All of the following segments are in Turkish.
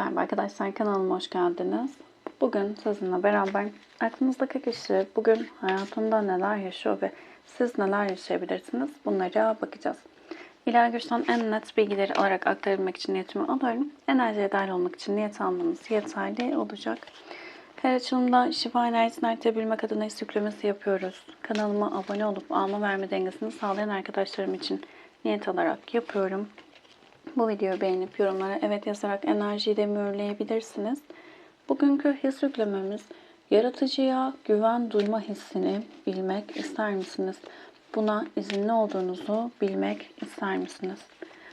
Merhaba arkadaşlar kanalıma hoş geldiniz. Bugün sizinle beraber aklınızdaki kişi bugün hayatında neler yaşıyor ve siz neler yaşayabilirsiniz bunlara bakacağız. İlahi güçten en net bilgileri alarak aktarabilmek için niyetimi alıyorum. Enerjiye dahil olmak için niyet almanız yeterli olacak. Her açılımda şifa enerjisini artabilmek adına his yapıyoruz. Kanalıma abone olup alma verme dengesini sağlayan arkadaşlarım için niyet alarak yapıyorum. Bu videoyu beğenip yorumlara evet yazarak enerjiyi de mühürleyebilirsiniz. Bugünkü his yüklememiz yaratıcıya güven duyma hissini bilmek ister misiniz? Buna izinli olduğunuzu bilmek ister misiniz?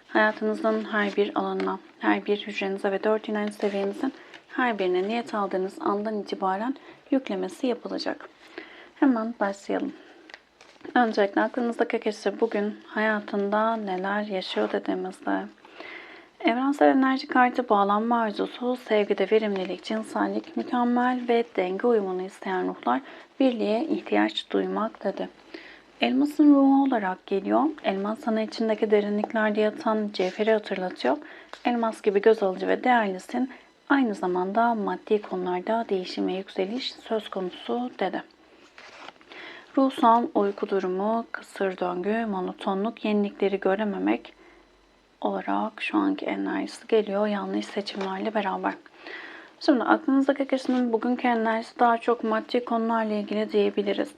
Hayatınızın her bir alanına, her bir hücrenize ve dört inanç seviyenizin her birine niyet aldığınız andan itibaren yüklemesi yapılacak. Hemen başlayalım. Öncelikle aklınızdaki kişi bugün hayatında neler yaşıyor dediğimizde Evrensel enerji kartı bağlanma arzusu, sevgide verimlilik, cinsellik, mükemmel ve denge uyumunu isteyen ruhlar birliğe ihtiyaç duymak dedi. Elmasın ruhu olarak geliyor. Elmas sana içindeki derinliklerde yatan cevheri hatırlatıyor. Elmas gibi göz alıcı ve değerlisin. Aynı zamanda maddi konularda değişim ve yükseliş söz konusu dedi. Ruhsal uyku durumu, kısır döngü, monotonluk, yenilikleri görememek olarak şu anki enerjisi geliyor yanlış seçimlerle beraber. Şimdi aklınızdaki kişinin bugünkü enerjisi daha çok maddi konularla ilgili diyebiliriz.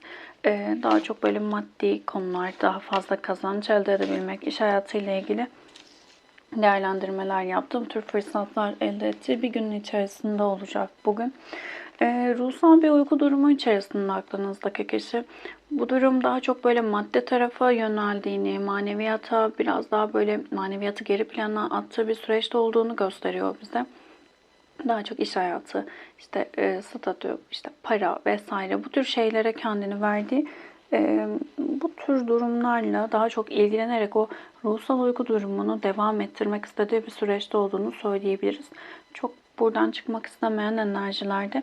Ee, daha çok böyle maddi konular, daha fazla kazanç elde edebilmek, iş hayatıyla ilgili değerlendirmeler yaptı. Bu tür fırsatlar elde ettiği bir günün içerisinde olacak bugün. E, ruhsal bir uyku durumu içerisinde aklınızdaki kişi. Bu durum daha çok böyle madde tarafa yöneldiğini, maneviyata biraz daha böyle maneviyatı geri plana attığı bir süreçte olduğunu gösteriyor bize. Daha çok iş hayatı, işte e, statü, işte para vesaire bu tür şeylere kendini verdiği e, bu tür durumlarla daha çok ilgilenerek o ruhsal uyku durumunu devam ettirmek istediği bir süreçte olduğunu söyleyebiliriz. Çok buradan çıkmak istemeyen enerjilerde.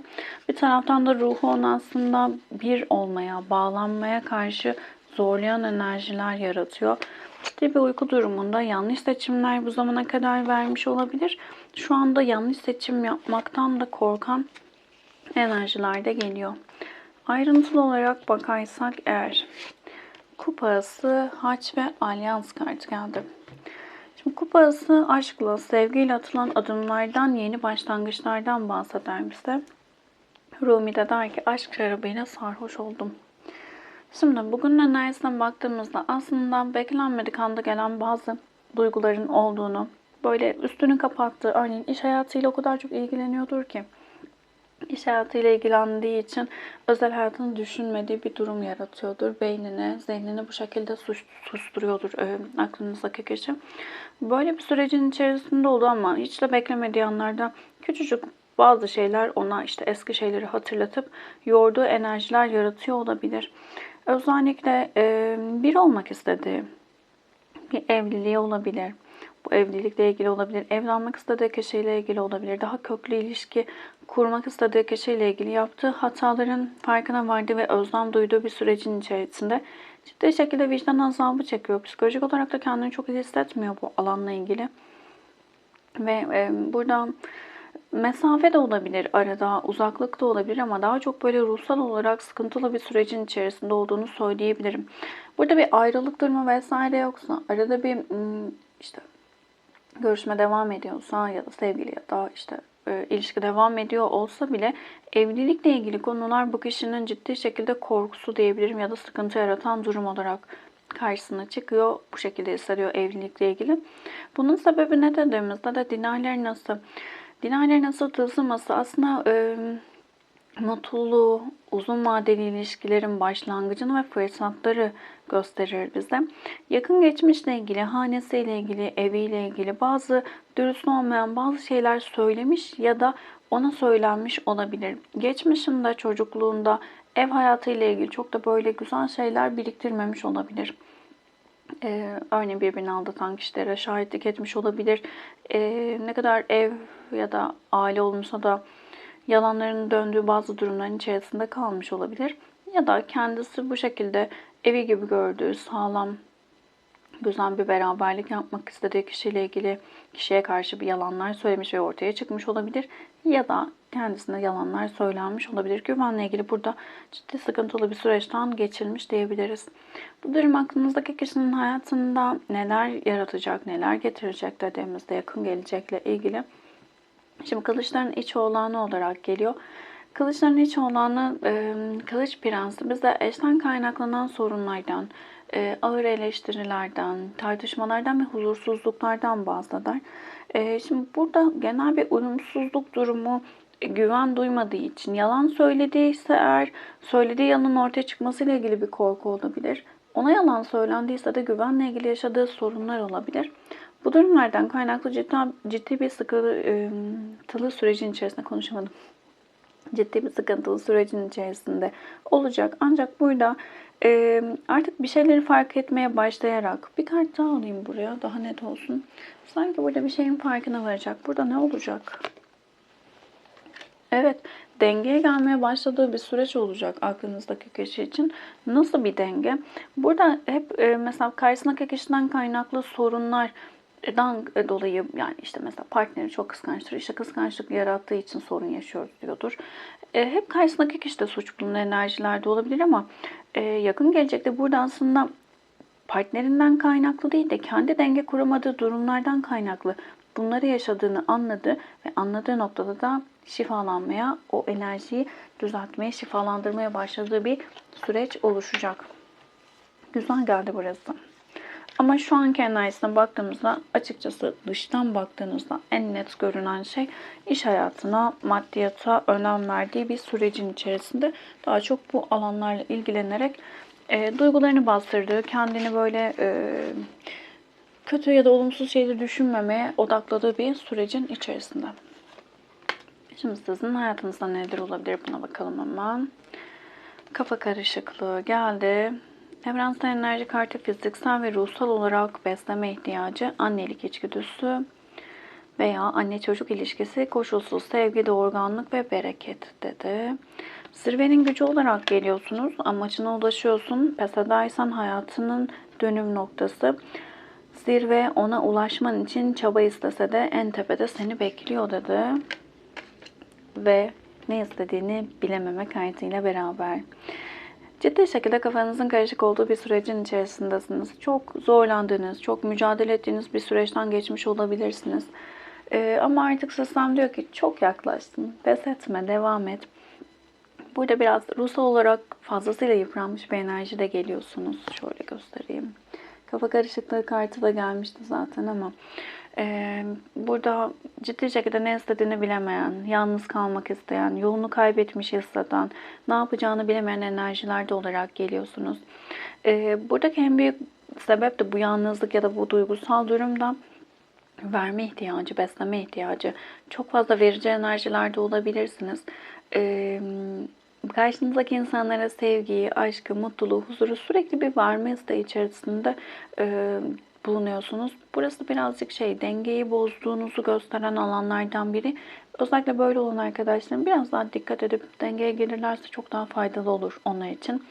Bir taraftan da ruhu onu aslında bir olmaya, bağlanmaya karşı zorlayan enerjiler yaratıyor. Ciddi bir uyku durumunda yanlış seçimler bu zamana kadar vermiş olabilir. Şu anda yanlış seçim yapmaktan da korkan enerjiler de geliyor. Ayrıntılı olarak bakarsak eğer kupası, haç ve alyans kartı geldi. Şimdi kupası aşkla, sevgiyle atılan adımlardan, yeni başlangıçlardan bahseder bize. Rumi de der ki aşk şarabıyla sarhoş oldum. Şimdi bugün enerjisine baktığımızda aslında beklenmedik anda gelen bazı duyguların olduğunu, böyle üstünü kapattığı, örneğin iş hayatıyla o kadar çok ilgileniyordur ki iş hayatıyla ilgilendiği için özel hayatını düşünmediği bir durum yaratıyordur. Beynine, zihnini bu şekilde susturuyordur e, aklınızdaki kişi. Böyle bir sürecin içerisinde oldu ama hiç de beklemediği anlarda küçücük bazı şeyler ona işte eski şeyleri hatırlatıp yorduğu enerjiler yaratıyor olabilir. Özellikle e, bir olmak istediği bir evliliği olabilir bu evlilikle ilgili olabilir, evlenmek istediği kişiyle ilgili olabilir, daha köklü ilişki kurmak istediği kişiyle ilgili yaptığı hataların farkına vardığı ve özlem duyduğu bir sürecin içerisinde ciddi şekilde vicdan azabı çekiyor. Psikolojik olarak da kendini çok iyi hissetmiyor bu alanla ilgili. Ve e, buradan mesafe de olabilir arada, uzaklık da olabilir ama daha çok böyle ruhsal olarak sıkıntılı bir sürecin içerisinde olduğunu söyleyebilirim. Burada bir ayrılık durumu vesaire yoksa, arada bir işte görüşme devam ediyorsa ya da sevgili ya da işte e, ilişki devam ediyor olsa bile evlilikle ilgili konular bu kişinin ciddi şekilde korkusu diyebilirim ya da sıkıntı yaratan durum olarak karşısına çıkıyor. Bu şekilde hissediyor evlilikle ilgili. Bunun sebebi ne dediğimizde de dinaylar nasıl? Dinaylar nasıl tılsıması aslında e, mutluluğu, uzun vadeli ilişkilerin başlangıcını ve fırsatları gösterir bize. Yakın geçmişle ilgili, hanesiyle ilgili, eviyle ilgili bazı dürüst olmayan bazı şeyler söylemiş ya da ona söylenmiş olabilir. Geçmişinde, çocukluğunda ev hayatıyla ilgili çok da böyle güzel şeyler biriktirmemiş olabilir. Ee, örneğin birbirini aldatan kişilere şahitlik etmiş olabilir. Ee, ne kadar ev ya da aile olmuşsa da yalanların döndüğü bazı durumların içerisinde kalmış olabilir. Ya da kendisi bu şekilde evi gibi gördüğü sağlam güzel bir beraberlik yapmak istediği kişiyle ilgili kişiye karşı bir yalanlar söylemiş ve ortaya çıkmış olabilir. Ya da kendisine yalanlar söylenmiş olabilir. Güvenle ilgili burada ciddi sıkıntılı bir süreçten geçirmiş diyebiliriz. Bu durum aklınızdaki kişinin hayatında neler yaratacak, neler getirecek dediğimizde yakın gelecekle ilgili. Şimdi kılıçların iç oğlanı olarak geliyor. Kılıçların iç oğlanı e, kılıç prensi bize eşten kaynaklanan sorunlardan, e, ağır eleştirilerden, tartışmalardan ve huzursuzluklardan bahseder. E, şimdi burada genel bir uyumsuzluk durumu e, güven duymadığı için yalan söylediyse eğer söylediği yalanın ortaya çıkmasıyla ilgili bir korku olabilir. Ona yalan söylendiyse de güvenle ilgili yaşadığı sorunlar olabilir. Bu durumlardan kaynaklı ciddi, ciddi bir sıkıntılı sürecin içerisinde konuşamadım. Ciddi bir sıkıntılı sürecin içerisinde olacak. Ancak burada e, artık bir şeyleri fark etmeye başlayarak bir kart daha alayım buraya daha net olsun. Sanki burada bir şeyin farkına varacak. Burada ne olacak? Evet, dengeye gelmeye başladığı bir süreç olacak aklınızdaki kişi için. Nasıl bir denge? Burada hep e, mesela karşısındaki kişiden kaynaklı sorunlar dolayı yani işte mesela partneri çok kıskançtır. İşte kıskançlık yarattığı için sorun yaşıyoruz diyordur. E, hep karşısındaki kişi de suç bulunan enerjilerde olabilir ama e, yakın gelecekte burada aslında partnerinden kaynaklı değil de kendi denge kuramadığı durumlardan kaynaklı bunları yaşadığını anladı ve anladığı noktada da şifalanmaya, o enerjiyi düzeltmeye, şifalandırmaya başladığı bir süreç oluşacak. Güzel geldi burası. Ama şu anki enerjisine baktığımızda açıkçası dıştan baktığınızda en net görünen şey iş hayatına, maddiyata önem verdiği bir sürecin içerisinde daha çok bu alanlarla ilgilenerek e, duygularını bastırdığı, kendini böyle e, kötü ya da olumsuz şeyleri düşünmemeye odakladığı bir sürecin içerisinde. Şimdi sizin hayatınızda neler olabilir buna bakalım hemen. Kafa karışıklığı geldi. Evrensel enerji kartı fiziksel ve ruhsal olarak besleme ihtiyacı, annelik içgüdüsü veya anne çocuk ilişkisi, koşulsuz sevgi, doğurganlık ve bereket dedi. Zirvenin gücü olarak geliyorsunuz, amacına ulaşıyorsun. Pes edersen hayatının dönüm noktası. Zirve ona ulaşman için çaba istese de en tepede seni bekliyor dedi. Ve ne istediğini bilememek kartıyla beraber. Ciddi şekilde kafanızın karışık olduğu bir sürecin içerisindesiniz. Çok zorlandığınız, çok mücadele ettiğiniz bir süreçten geçmiş olabilirsiniz. Ee, ama artık sistem diyor ki çok yaklaştın, pes etme, devam et. Burada biraz ruhsal olarak fazlasıyla yıpranmış bir enerjide geliyorsunuz. Şöyle göstereyim. Kafa karışıklığı kartı da gelmişti zaten ama e, burada ciddi şekilde ne istediğini bilemeyen, yalnız kalmak isteyen, yolunu kaybetmiş hisseden, ne yapacağını bilemeyen enerjilerde olarak geliyorsunuz. E, buradaki en büyük sebep de bu yalnızlık ya da bu duygusal durumda verme ihtiyacı, besleme ihtiyacı. Çok fazla verici enerjilerde olabilirsiniz. Ee, karşınızdaki insanlara sevgiyi, aşkı, mutluluğu, huzuru sürekli bir verme isteği içerisinde e, bulunuyorsunuz. Burası birazcık şey dengeyi bozduğunuzu gösteren alanlardan biri. Özellikle böyle olan arkadaşlarım biraz daha dikkat edip dengeye gelirlerse çok daha faydalı olur onlar için.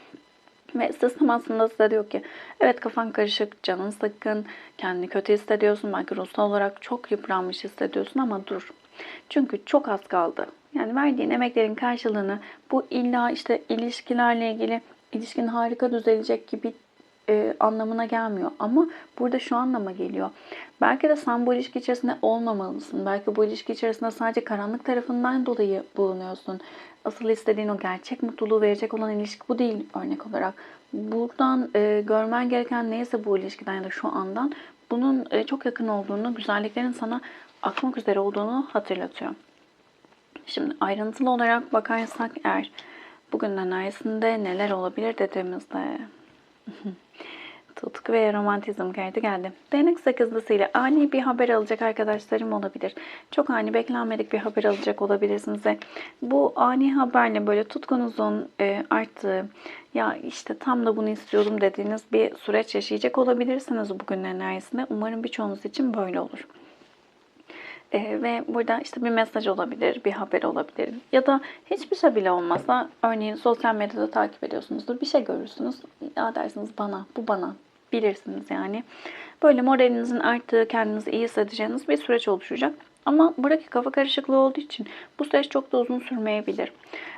Ve sistem aslında size diyor ki evet kafan karışık, canın sıkkın, kendini kötü hissediyorsun, belki ruhsal olarak çok yıpranmış hissediyorsun ama dur. Çünkü çok az kaldı. Yani verdiğin emeklerin karşılığını bu illa işte ilişkilerle ilgili ilişkin harika düzelecek gibi e, anlamına gelmiyor. Ama burada şu anlama geliyor. Belki de sen bu ilişki içerisinde olmamalısın. Belki bu ilişki içerisinde sadece karanlık tarafından dolayı bulunuyorsun. Asıl istediğin o gerçek mutluluğu verecek olan ilişki bu değil örnek olarak. Buradan e, görmen gereken neyse bu ilişkiden ya da şu andan bunun e, çok yakın olduğunu, güzelliklerin sana akmak üzere olduğunu hatırlatıyor. Şimdi ayrıntılı olarak bakarsak eğer bugün enerjisinde neler olabilir dediğimizde tutku ve romantizm kartı geldi. Değnek sakızlısıyla ani bir haber alacak arkadaşlarım olabilir. Çok ani beklenmedik bir haber alacak olabilirsiniz. Ve bu ani haberle böyle tutkunuzun e, arttığı ya işte tam da bunu istiyordum dediğiniz bir süreç yaşayacak olabilirsiniz bugün enerjisinde. Umarım birçoğunuz için böyle olur. E, ve burada işte bir mesaj olabilir, bir haber olabilir ya da hiçbir şey bile olmasa örneğin sosyal medyada takip ediyorsunuzdur bir şey görürsünüz ya dersiniz bana bu bana bilirsiniz yani. Böyle moralinizin arttığı, kendinizi iyi hissedeceğiniz bir süreç oluşacak. Ama buradaki kafa karışıklığı olduğu için bu süreç çok da uzun sürmeyebilir.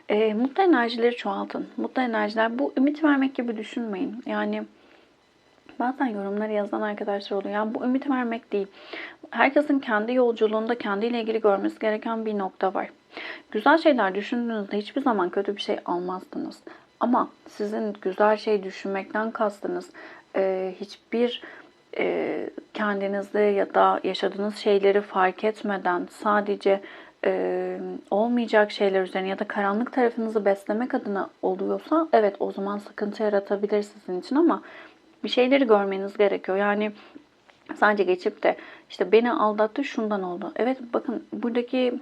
E, mutlu enerjileri çoğaltın. Mutlu enerjiler bu ümit vermek gibi düşünmeyin. Yani bazen yorumları yazan arkadaşlar oluyor. Yani bu ümit vermek değil. Herkesin kendi yolculuğunda kendiyle ilgili görmesi gereken bir nokta var. Güzel şeyler düşündüğünüzde hiçbir zaman kötü bir şey almazsınız. Ama sizin güzel şey düşünmekten kastınız e, hiçbir e, kendinizde ya da yaşadığınız şeyleri fark etmeden sadece e, olmayacak şeyler üzerine ya da karanlık tarafınızı beslemek adına oluyorsa evet o zaman sıkıntı yaratabilir sizin için ama bir şeyleri görmeniz gerekiyor. Yani sadece geçip de işte beni aldattı şundan oldu. Evet bakın buradaki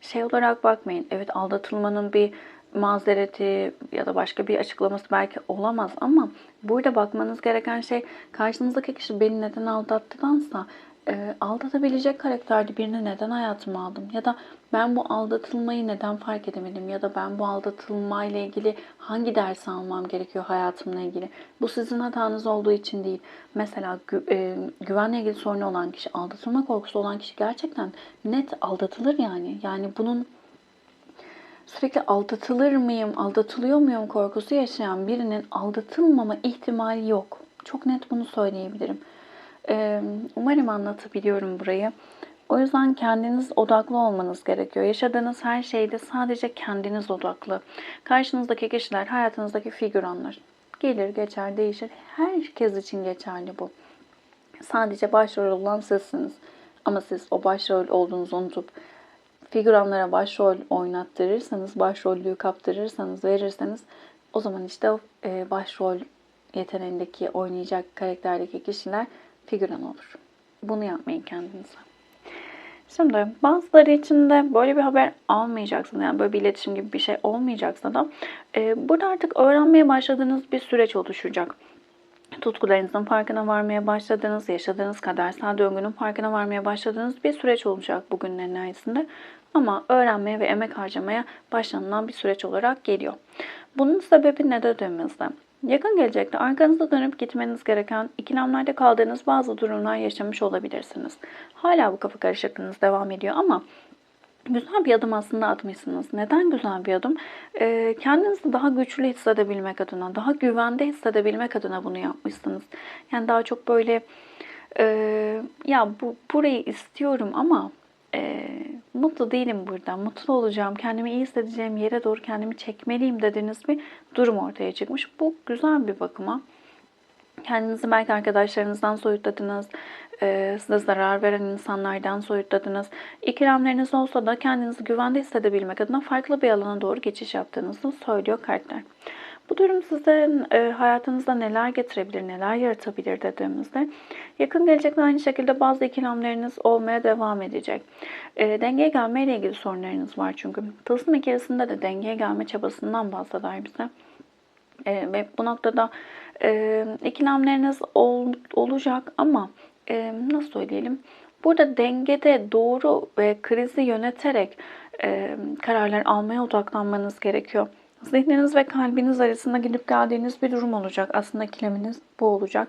şey olarak bakmayın. Evet aldatılmanın bir mazereti ya da başka bir açıklaması belki olamaz ama burada bakmanız gereken şey karşınızdaki kişi beni neden aldattıdansa e, aldatabilecek karakterde birini neden hayatıma aldım? Ya da ben bu aldatılmayı neden fark edemedim? Ya da ben bu aldatılmayla ilgili hangi ders almam gerekiyor hayatımla ilgili? Bu sizin hatanız olduğu için değil. Mesela gü, e, güvenle ilgili sorunu olan kişi, aldatılma korkusu olan kişi gerçekten net aldatılır yani. Yani bunun sürekli aldatılır mıyım, aldatılıyor muyum korkusu yaşayan birinin aldatılmama ihtimali yok. Çok net bunu söyleyebilirim. Umarım anlatabiliyorum burayı. O yüzden kendiniz odaklı olmanız gerekiyor. Yaşadığınız her şeyde sadece kendiniz odaklı. Karşınızdaki kişiler hayatınızdaki figüranlar. Gelir, geçer, değişir. Herkes için geçerli bu. Sadece başrol olan sizsiniz. Ama siz o başrol olduğunuzu unutup figüranlara başrol oynattırırsanız, başrollüğü kaptırırsanız, verirseniz o zaman işte o başrol yeteneğindeki oynayacak karakterdeki kişiler figüran olur. Bunu yapmayın kendinize. Şimdi bazıları için de böyle bir haber almayacaksınız. Yani böyle bir iletişim gibi bir şey olmayacaksa da e, burada artık öğrenmeye başladığınız bir süreç oluşacak. Tutkularınızın farkına varmaya başladığınız, yaşadığınız kadersel döngünün farkına varmaya başladığınız bir süreç olacak bugünün enerjisinde. Ama öğrenmeye ve emek harcamaya başlanılan bir süreç olarak geliyor. Bunun sebebi ne dediğimizde Yakın gelecekte arkanızda dönüp gitmeniz gereken ikilemlerde kaldığınız bazı durumlar yaşamış olabilirsiniz. Hala bu kafa karışıklığınız devam ediyor ama güzel bir adım aslında atmışsınız. Neden güzel bir adım? Ee, kendinizi daha güçlü hissedebilmek adına, daha güvende hissedebilmek adına bunu yapmışsınız. Yani daha çok böyle e, ya bu burayı istiyorum ama e, mutlu değilim burada, mutlu olacağım, kendimi iyi hissedeceğim yere doğru kendimi çekmeliyim dediğiniz bir durum ortaya çıkmış. Bu güzel bir bakıma. Kendinizi belki arkadaşlarınızdan soyutladınız, e, size zarar veren insanlardan soyutladınız. İkilemleriniz olsa da kendinizi güvende hissedebilmek adına farklı bir alana doğru geçiş yaptığınızı söylüyor kartlar. Bu durum size e, hayatınızda neler getirebilir, neler yaratabilir dediğimizde yakın gelecekte aynı şekilde bazı ikilemleriniz olmaya devam edecek. E, dengeye gelmeyle ilgili sorunlarınız var çünkü. Tılsım ikilisinde de dengeye gelme çabasından bahseder bize. E, ve bu noktada e, ikilemleriniz ol, olacak ama e, nasıl söyleyelim? Burada dengede doğru ve krizi yöneterek e, kararlar almaya odaklanmanız gerekiyor. Zihniniz ve kalbiniz arasında gidip geldiğiniz bir durum olacak. Aslında ikileminiz bu olacak.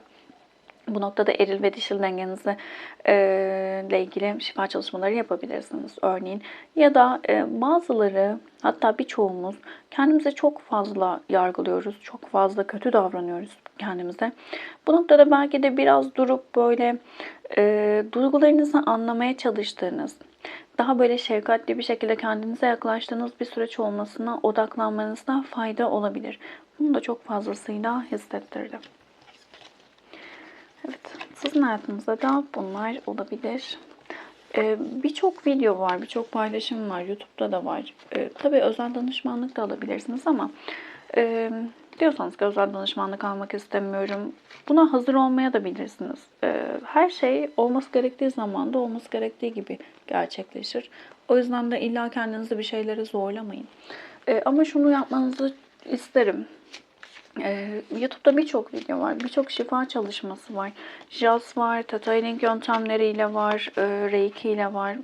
Bu noktada eril ve dişil dengenizle e, ile ilgili şifa çalışmaları yapabilirsiniz örneğin. Ya da e, bazıları hatta birçoğumuz kendimize çok fazla yargılıyoruz. Çok fazla kötü davranıyoruz kendimize. Bu noktada belki de biraz durup böyle e, duygularınızı anlamaya çalıştığınız, daha böyle şefkatli bir şekilde kendinize yaklaştığınız bir süreç olmasına odaklanmanızda fayda olabilir. Bunu da çok fazlasıyla hissettirdim. Evet, sizin hayatınızda da bunlar olabilir. Ee, birçok video var, birçok paylaşım var, YouTube'da da var. Ee, tabii özel danışmanlık da alabilirsiniz ama e, diyorsanız ki özel danışmanlık almak istemiyorum. Buna hazır olmaya da bilirsiniz. Ee, her şey olması gerektiği zamanda olması gerektiği gibi gerçekleşir. O yüzden de illa kendinizi bir şeylere zorlamayın. Ee, ama şunu yapmanızı isterim. Ee, YouTube'da birçok video var. Birçok şifa çalışması var. Jazz var, Theta Healing yöntemleriyle var, e, Reiki ile var.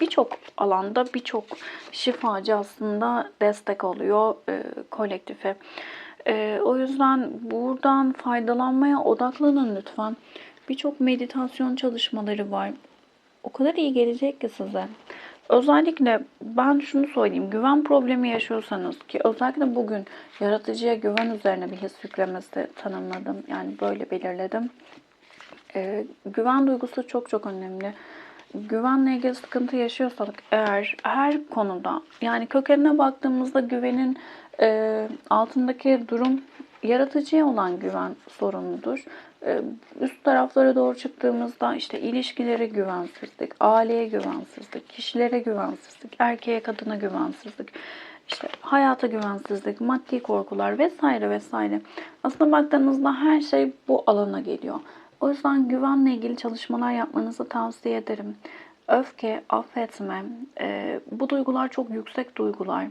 Birçok alanda birçok şifacı aslında destek oluyor e, kolektife. Ee, o yüzden buradan faydalanmaya odaklanın lütfen. Birçok meditasyon çalışmaları var. O kadar iyi gelecek ki size. Özellikle ben şunu söyleyeyim. Güven problemi yaşıyorsanız ki özellikle bugün yaratıcıya güven üzerine bir his yüklemesi tanımladım. Yani böyle belirledim. Ee, güven duygusu çok çok önemli. Güvenle ilgili sıkıntı yaşıyorsak eğer her konuda yani kökenine baktığımızda güvenin e, altındaki durum yaratıcıya olan güven sorunudur. E, üst taraflara doğru çıktığımızda işte ilişkilere güvensizlik, aileye güvensizlik, kişilere güvensizlik, erkeğe kadına güvensizlik, işte hayata güvensizlik, maddi korkular vesaire vesaire. Aslında baktığınızda her şey bu alana geliyor. O yüzden güvenle ilgili çalışmalar yapmanızı tavsiye ederim. Öfke, affetme, e, bu duygular çok yüksek duygular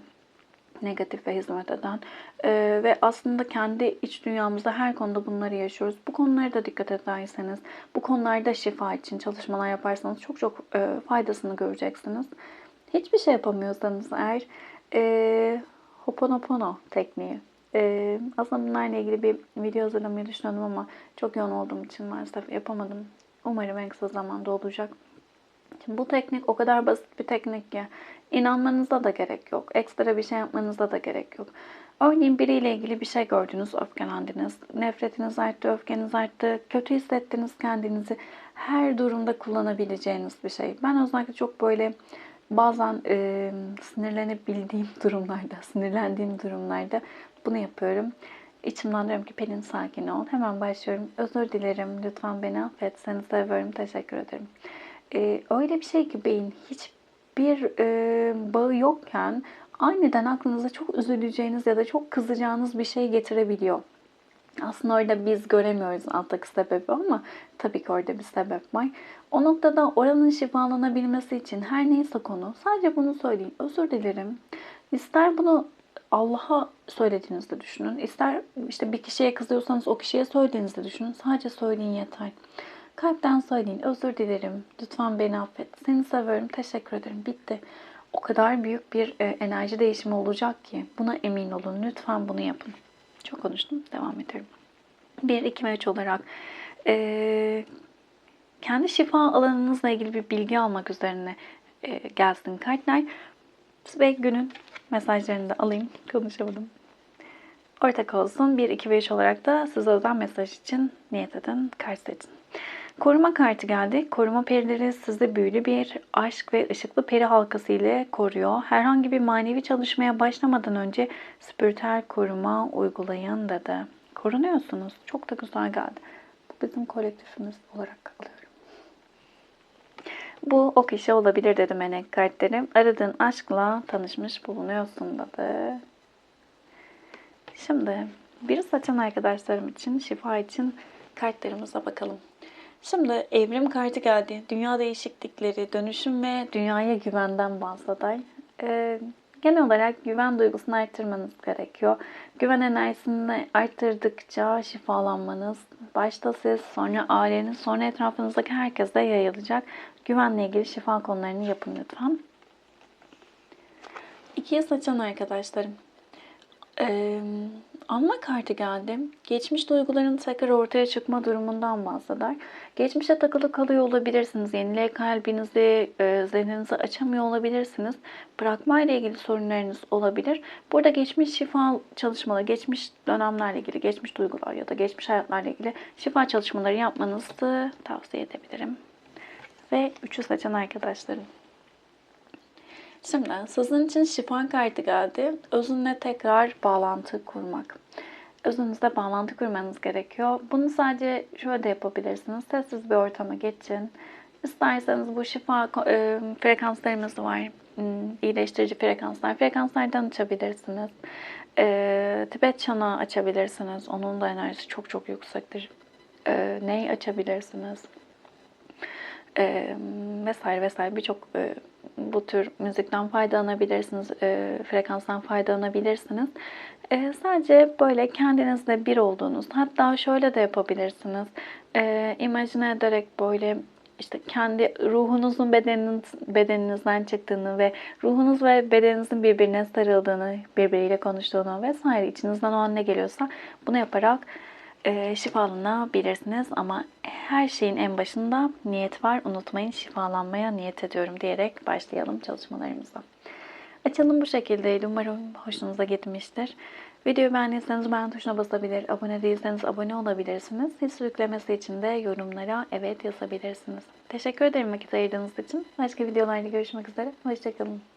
negatife hizmet eden e, ve aslında kendi iç dünyamızda her konuda bunları yaşıyoruz. Bu konulara da dikkat ederseniz, bu konularda şifa için çalışmalar yaparsanız çok çok e, faydasını göreceksiniz. Hiçbir şey yapamıyorsanız eğer e, Hoponopono tekniği. E, aslında bunlarla ilgili bir video hazırlamayı düşünüyordum ama çok yoğun olduğum için maalesef yapamadım. Umarım en kısa zamanda olacak. Şimdi bu teknik o kadar basit bir teknik ki inanmanıza da gerek yok. Ekstra bir şey yapmanıza da gerek yok. Örneğin biriyle ilgili bir şey gördünüz, öfkelendiniz, nefretiniz arttı, öfkeniz arttı, kötü hissettiniz kendinizi. Her durumda kullanabileceğiniz bir şey. Ben özellikle çok böyle bazen e, sinirlenebildiğim durumlarda, sinirlendiğim durumlarda bunu yapıyorum. İçimden diyorum ki Pelin sakin ol. Hemen başlıyorum. Özür dilerim. Lütfen beni affet. Seni seviyorum. Teşekkür ederim. Ee, öyle bir şey ki beyin hiçbir e, bağı yokken aniden aklınıza çok üzüleceğiniz ya da çok kızacağınız bir şey getirebiliyor. Aslında orada biz göremiyoruz alttaki sebebi ama tabii ki orada bir sebep var. O noktada oranın şifalanabilmesi için her neyse konu sadece bunu söyleyin. Özür dilerim. İster bunu Allah'a söylediğinizde düşünün. İster işte bir kişiye kızıyorsanız o kişiye söylediğinizde düşünün. Sadece söyleyin yeter. Kalpten söyleyin. Özür dilerim. Lütfen beni affet. Seni seviyorum. Teşekkür ederim. Bitti. O kadar büyük bir e, enerji değişimi olacak ki buna emin olun. Lütfen bunu yapın. Çok konuştum. Devam edelim. 1, 2 ve 3 olarak e, kendi şifa alanınızla ilgili bir bilgi almak üzerine e, gelsin kartlar. Ve günün mesajlarını da alayım. Konuşamadım. Ortak olsun. 1, 2 ve 3 olarak da size özel mesaj için niyet edin. Kart seçin. Koruma kartı geldi. Koruma perileri sizi büyülü bir aşk ve ışıklı peri halkası ile koruyor. Herhangi bir manevi çalışmaya başlamadan önce spiritüel koruma uygulayın dedi. Korunuyorsunuz. Çok da güzel geldi. Bu bizim kolektifimiz olarak alıyorum. Bu o kişi olabilir dedi melek kartlarım. Aradığın aşkla tanışmış bulunuyorsun dedi. Şimdi bir saçan arkadaşlarım için, şifa için kartlarımıza bakalım. Şimdi evrim kartı geldi. Dünya değişiklikleri, dönüşüm ve dünyaya güvenden bahseder. Ee, genel olarak güven duygusunu arttırmanız gerekiyor. Güven enerjisini arttırdıkça şifalanmanız, başta siz, sonra aileniz, sonra etrafınızdaki herkese yayılacak. Güvenle ilgili şifa konularını yapın lütfen. İkiye saçan arkadaşlarım. Ee, anma kartı geldi. Geçmiş duyguların tekrar ortaya çıkma durumundan bahseder. Geçmişe takılı kalıyor olabilirsiniz. Yeniliğe kalbinizi, e, zihninizi açamıyor olabilirsiniz. Bırakma ile ilgili sorunlarınız olabilir. Burada geçmiş şifa çalışmaları, geçmiş dönemlerle ilgili, geçmiş duygular ya da geçmiş hayatlarla ilgili şifa çalışmaları yapmanızı tavsiye edebilirim. Ve üçü seçen arkadaşlarım. Şimdi sizin için şifa kartı geldi. Özünle tekrar bağlantı kurmak. Özünüzle bağlantı kurmanız gerekiyor. Bunu sadece şöyle de yapabilirsiniz. Sessiz bir ortama geçin. İsterseniz bu şifa e, frekanslarımız var. Hmm, iyileştirici frekanslar. Frekanslardan açabilirsiniz. E, Tibet çanağı açabilirsiniz. Onun da enerjisi çok çok yüksektir. E, ney açabilirsiniz? E, vesaire vesaire birçok e, bu tür müzikten faydalanabilirsiniz, e, frekanstan faydalanabilirsiniz. E, sadece böyle kendinizle bir olduğunuz, hatta şöyle de yapabilirsiniz. E, imajine ederek böyle işte kendi ruhunuzun bedeniniz, bedeninizden çıktığını ve ruhunuz ve bedeninizin birbirine sarıldığını, birbiriyle konuştuğunu vesaire içinizden o an ne geliyorsa bunu yaparak e, şifalanabilirsiniz. Ama her şeyin en başında niyet var. Unutmayın şifalanmaya niyet ediyorum diyerek başlayalım çalışmalarımıza. Açalım bu şekildeydi. Umarım hoşunuza gitmiştir. Videoyu beğendiyseniz beğen tuşuna basabilir, abone değilseniz abone olabilirsiniz. Hiç yüklemesi için de yorumlara evet yazabilirsiniz. Teşekkür ederim vakit ayırdığınız için. Başka videolarda görüşmek üzere. Hoşçakalın.